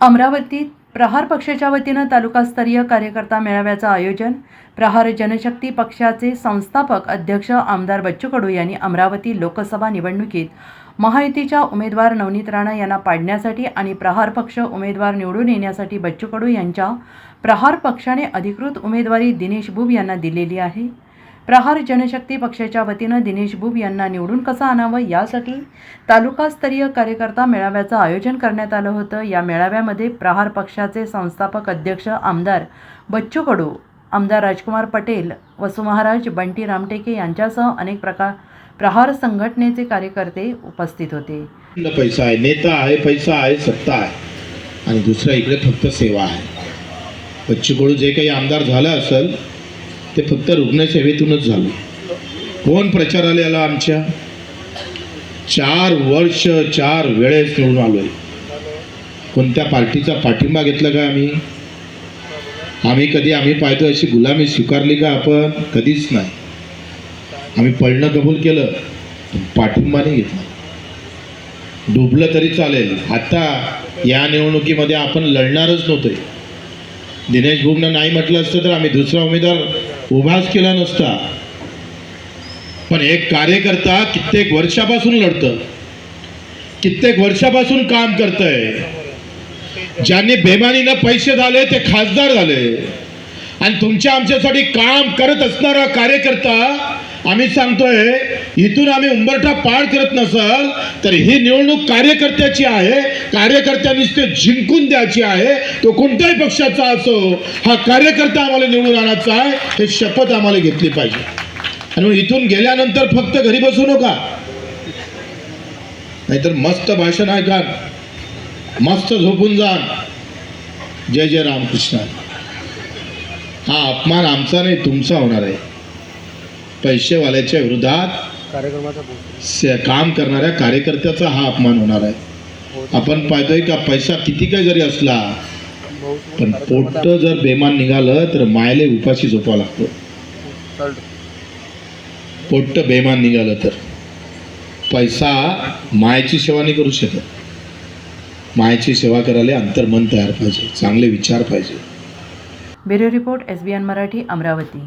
अमरावतीत प्रहार पक्षाच्या वतीनं तालुकास्तरीय कार्यकर्ता मेळाव्याचं आयोजन प्रहार जनशक्ती पक्षाचे संस्थापक अध्यक्ष आमदार बच्चू कडू यांनी अमरावती लोकसभा निवडणुकीत महायुतीच्या उमेदवार नवनीत राणा यांना पाडण्यासाठी आणि प्रहार पक्ष उमेदवार निवडून येण्यासाठी बच्चू कडू यांच्या प्रहार पक्षाने अधिकृत उमेदवारी दिनेश बुब यांना दिलेली आहे. प्रहार जनशक्ती पक्षाच्या वतीनं दिनेश बुब यांना निवडून कसं आणावं यासाठी तालुकास्तरीय कार्यकर्ता मेळाव्याचं आयोजन करण्यात आलं होतं. या मेळाव्यामध्ये प्रहार पक्षाचे संस्थापक अध्यक्ष आमदार बच्चू कडू आमदार राजकुमार पटेल वसुमहाराज बंटी रामटेके यांच्यासह अनेक प्रकार प्रहार संघटनेचे कार्यकर्ते उपस्थित होते. पैसा आहे नेता आहे पैसा आहे सत्ता आहे. आणि दुसऱ्या इकडे फक्त सेवा आहे. बच्चूकडू जे काही आमदार झालं असेल ते फक्त रुग्णसेवेतूनच झालं. कोण प्रचाराला आला आमच्या? चार वर्ष चार वेळेस निवडून आलोय. कोणत्या पार्टीचा पाठिंबा घेतला का आम्ही? आम्ही कधी आम्ही पाहतो अशी गुलामी स्वीकारली का आपण? कधीच नाही. आम्ही पळणं कबूल केलं पाठिंबा नाही घेतला. डुबलं तरी चालेल. आता या निवडणुकीमध्ये आपण लढणारच नव्हते दिनेश भुमनं नाही म्हटलं असतं तर आम्ही दुसरा उमेदवार उभाच केला नसता. पण एक कार्यकर्ता कित्येक वर्षापासून लढतं कित्येक वर्षापासून काम करतंय. ज्यांनी बेमानीनं पैसे झाले ते खासदार झाले. आणि तुमच्या आमच्यासाठी काम करत असणारा कार्यकर्ता आम्ही सांगतोय इथून आम्ही उंबरठा पार करत नसल तर ही निवडणूक कार्यकर्त्याची आहे. कार्यकर्त्यांनीच ते जिंकून द्यायची आहे. तो कोणत्याही पक्षाचा असो हा कार्यकर्ता आम्हाला निवडून आणायचा आहे हे शपथ आम्हाला घेतली पाहिजे. आणि इथून गेल्यानंतर फक्त घरी बसू नका. नाहीतर मस्त भाषण ऐका मस्त झोपून जा जय जय रामकृष्ण. हा अपमान आमचा नाही तुमचा होणार आहे. पैसेवाल्याच्या विरोधात कार्यक्रमाचा काम करणाऱ्या कार्यकर्त्याचा हा अपमान होणार आहे. आपण पाहतोय का पैसा किती काय जरी असला पण पोट जर बेमान निघालं तर मायले उपाशी झोपावं लागतं. पोट्ट बेमान निघालं तर. पैसा मायची सेवा नाही करू शकत. मायची सेवा करायला अंतर्मन तयार पाहिजे चांगले विचार पाहिजे. Bureau report S B N Marathi Amravati.